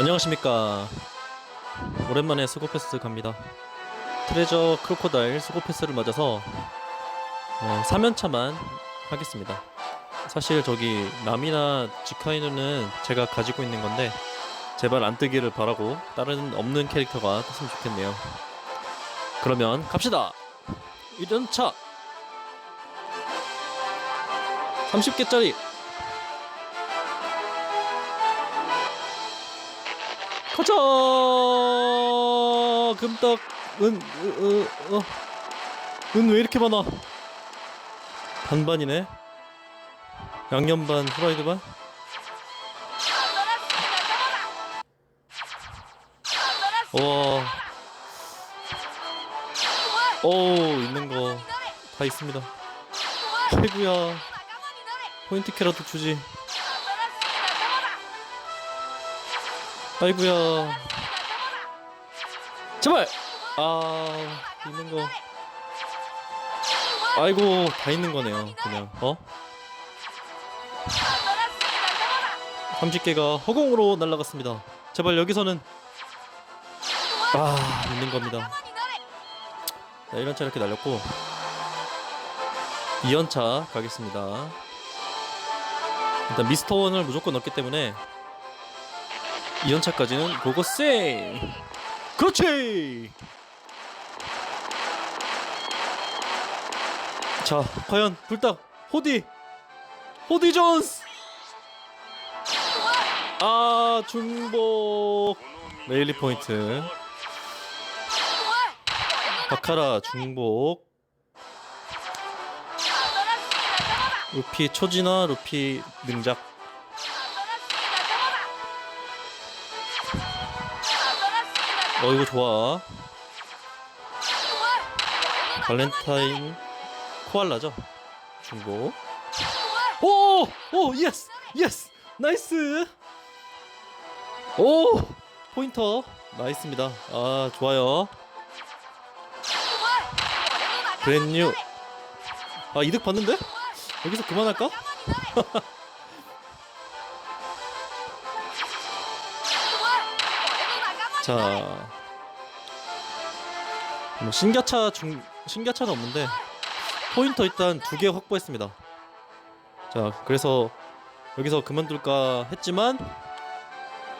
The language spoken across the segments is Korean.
안녕하십니까. 오랜만에 스고패스 갑니다. 트레저 크로코다일 스고패스를 맞아서 어, 3연차만 하겠습니다. 사실 저기 남이나 지카이누는 제가 가지고 있는 건데 제발 안 뜨기를 바라고 다른 없는 캐릭터가 떴으면 좋겠네요. 그러면 갑시다! 1연차! 30개짜리 가자 금떡 은은왜 이렇게 많아? 반반이네. 양념 반 후라이드 반? 와, 오 있는 거 다 있습니다. 아이구야. 포인트 캐라도 주지. 아이구야. 제발! 아 있는 거. 아이고 다 있는 거네요 그냥. 어? 30개가 허공으로 날아갔습니다. 제발 여기서는 아 있는 겁니다. 자 1연차 이렇게 날렸고 2연차 가겠습니다. 일단 미스터 원을 무조건 넣기 때문에 2연차까지는 고고생 그렇지! 자 과연 불닭 호디 호디 존스! 아 중복. 레일리 포인트. 바카라 중복. 루피 초진화 루피 능작 어 이거 좋아 발렌타인 코알라죠 중복 오! 오! 예스! 예스! 나이스! 오! 포인터 나이스입니다 아 좋아요 브랜뉴 아 이득 봤는데? 여기서 그만할까? 자, 뭐 신가차 중 신가차는 없는데 포인터 일단 두 개 확보했습니다. 자, 그래서 여기서 그만둘까 했지만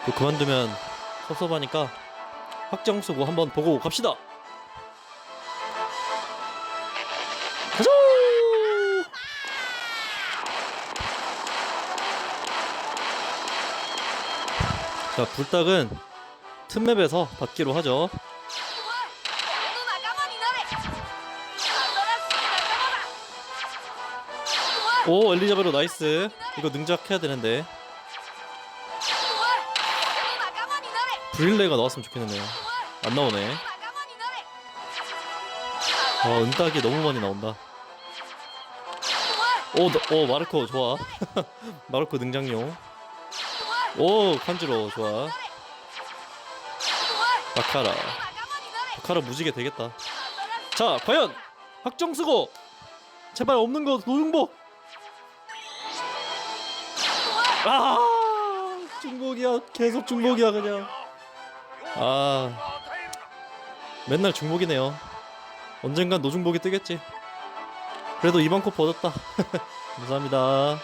또 그만두면 섭섭하니까 확정 수고 한번 보고 갑시다. 가자! 자, 불닭은 틈맵에서 받기로 하죠. 오, 엘리자베로 나이스. 이거 능작해야 되는데. 브릴레가 나왔으면 좋겠네요. 안 나오네. 아, 은딱이 너무 많이 나온다. 오, 너- 오 마르코 좋아. 마르코 능장용. 오, 칸지로 좋아. 바카라. 바카라 무지개 되겠다. 자, 과연 확정 수고. 제발 없는 거 노중복. 아, 중복이야. 계속 중복이야 그냥. 아, 맨날 중복이네요. 언젠간 노중복이 뜨겠지. 그래도 이번 코 버렸다. 감사합니다.